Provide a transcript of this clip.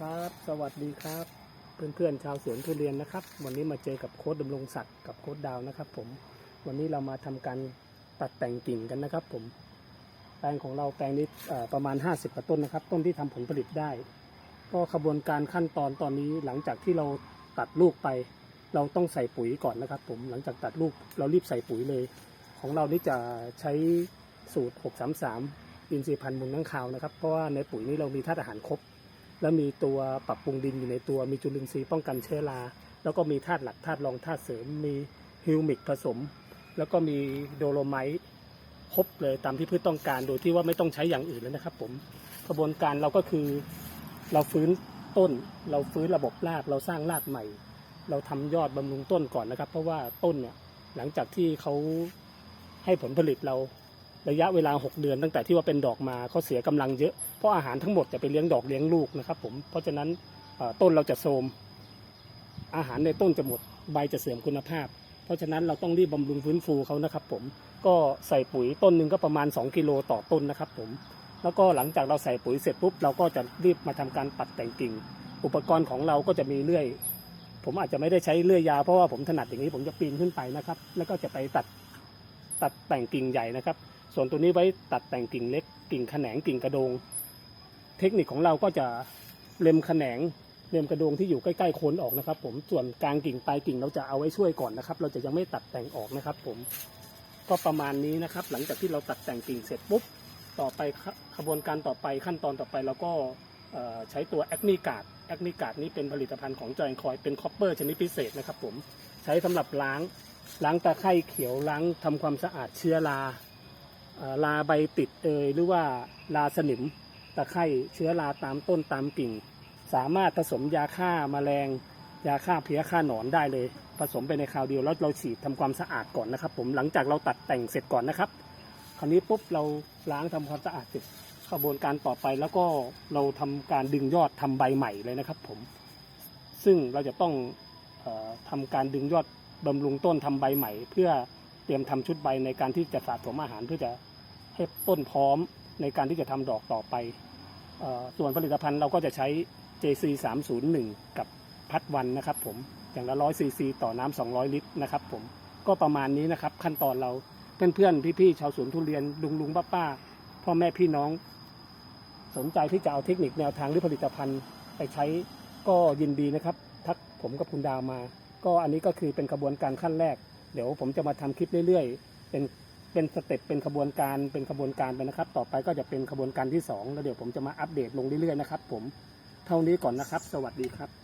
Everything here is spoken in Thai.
ครับสวัสดีครับ เพื่อนๆชาวสวนทุเรียนนะครับ วันนี้มาเจอกับโค้ดดำรงศักดิ์กับโค้ดดาวนะครับ ผมวันนี้เรามาทำการตัดแต่งกิ่งกันนะครับ ผมแปลงของเราแปลงนี้ประมาณ 50กว่าต้นนะครับ ต้นที่ทำผลผลิตได้ ก็ขบวนการขั้นตอนตอนนี้หลังจากที่เราตัดลูกไป เราต้องใส่ปุ๋ยก่อนนะครับ ผมหลังจากตัดลูกเรารีบใส่ปุ๋ยเลย ของเรานี่จะใช้สูตร 633 อินทรีย์พันธุ์มูลข้างคาวนะครับเพราะว่าในปุ๋ยนี้เรามีธาตุอาหารครบ แล้วมีตัวปรับปรุงดินอยู่ในตัว มีจุลินทรีย์ป้องกันเชื้อรา แล้วก็มีธาตุหลักธาตุรองธาตุเสริม มีฮิวมิกผสม แล้วก็มีโดโลไมต์ครบเลยตามที่พืชต้องการ โดยที่ว่าไม่ต้องใช้อย่างอื่นแล้วนะครับผม กระบวนการเราก็คือเราฟื้นต้น เราฟื้นระบบราก เราสร้างรากใหม่ เราทำยอดบำรุงต้นก่อนนะครับ เพราะว่าต้นเนี่ยหลังจากที่เขาให้ผลผลิตเรา ระยะเวลา 6 เดือน ตั้งแต่ที่ว่าเป็นดอกมาเขาเสียกำลังเยอะ เพราะอาหารทั้งหมดจะไปเลี้ยงดอกเลี้ยงลูกนะครับผมเพราะฉะนั้นต้นเราจะโทมอาหารในต้นจะหมดใบจะเสื่อมคุณภาพ เพราะฉะนั้นเราต้องรีบบำรุงฟื้นฟูเขานะครับผมก็ใส่ปุ๋ยต้นหนึ่งก็ประมาณ 2 กิโลต่อต้นนะครับผมแล้วก็หลังจากเราใส่ปุ๋ยเสร็จปุ๊บเราก็จะรีบมาทำการตัดแต่งกิ่ง อุปกรณ์ของเราก็จะมีเลื่อย ผมอาจจะไม่ได้ใช้เลื่อยยาวเพราะว่าผมถนัดอย่างนี้ผมจะปีนขึ้นไปนะครับ แล้วก็จะไปตัดตัดแต่งกิ่งใหญ่นะครับ ส่วนตัวนี้ไว้ตัดแต่งกิ่งเล็กกิ่งแขนงกิ่งกระโดง เทคนิคของเราก็จะเล็มแขนงเล็มกระโดงที่อยู่ใกล้ๆโคนออกนะครับ ผมส่วนกลางกิ่งปลายกิ่งเราจะเอาไว้ช่วยก่อนนะครับ เราจะยังไม่ตัดแต่งออกนะครับ ผมก็ประมาณนี้นะครับ หลังจากที่เราตัดแต่งกิ่งเสร็จปุ๊บต่อไปขบวนการต่อไปขั้นตอนต่อไปเราก็ใช้ตัวแอคนิกาดแอคนิกาดนี้เป็นผลิตภัณฑ์ของจอยคอยเป็นคอปเปอร์ชนิดพิเศษนะครับ ผมใช้สำหรับล้างล้างตะไคร่เขียวล้างทำความสะอาดเชื้อรา ลาใบติดเอยหรือว่าลาสนิมตะไคร่เชื้อราตามต้นตามกิ่ง สามารถผสมยาฆ่ามาแมลง ยาฆ่าเพลี้ยฆ่าหนอนได้เลย ผสมไปในคราวเดียวแล้วเราฉีดทำความสะอาดก่อนนะครับ ผมหลังจากเราตัดแต่งเสร็จก่อนนะครับ คราวนี้ปุ๊บเราล้างทำความสะอาดเสร็จกระบวนการต่อไปแล้วก็เราทำการดึงยอดทำใบใหม่เลยนะครับ ผม ซึ่งเราจะต้องออทำการดึงยอดบำรุงต้นทำใบใหม่ เพื่อเตรียมทำชุดใบในการที่จะสะสมอาหารเพื่อจะ ให้ต้นพร้อมในการที่จะทำดอกต่อไปออส่วนผลิตภัณฑ์เราก็จะใช้ JC 301กับพัดวันนะครับผมอย่างละ100ซีซีต่อน้ำ200 ลิตรนะครับผมก็ประมาณนี้นะครับ ขั้นตอนเราเพื่อนๆพี่ๆชาวสวนทุเรียนลุงลุงป้าป้าพ่อแม่พี่น้อง สนใจที่จะเอาเทคนิคแนวทางหรือผลิตภัณฑ์ไปใช้ก็ยินดีนะครับ ทักผมกับคุณดาวมา ก็อันนี้ก็คือเป็นกระบวนการขั้นแรก เดี๋ยวผมจะมาทำคลิปเรื่อยๆ เป็น เป็นสเต็ปเป็นขบวนการเป็นขบวนการไปนะครับ ต่อไปก็จะเป็นขบวนการที่สองแล้วเดี๋ยวผมจะมาอัปเดตลงเรื่อยๆนะครับ ผมเท่านี้ก่อนนะครับ สวัสดีครับ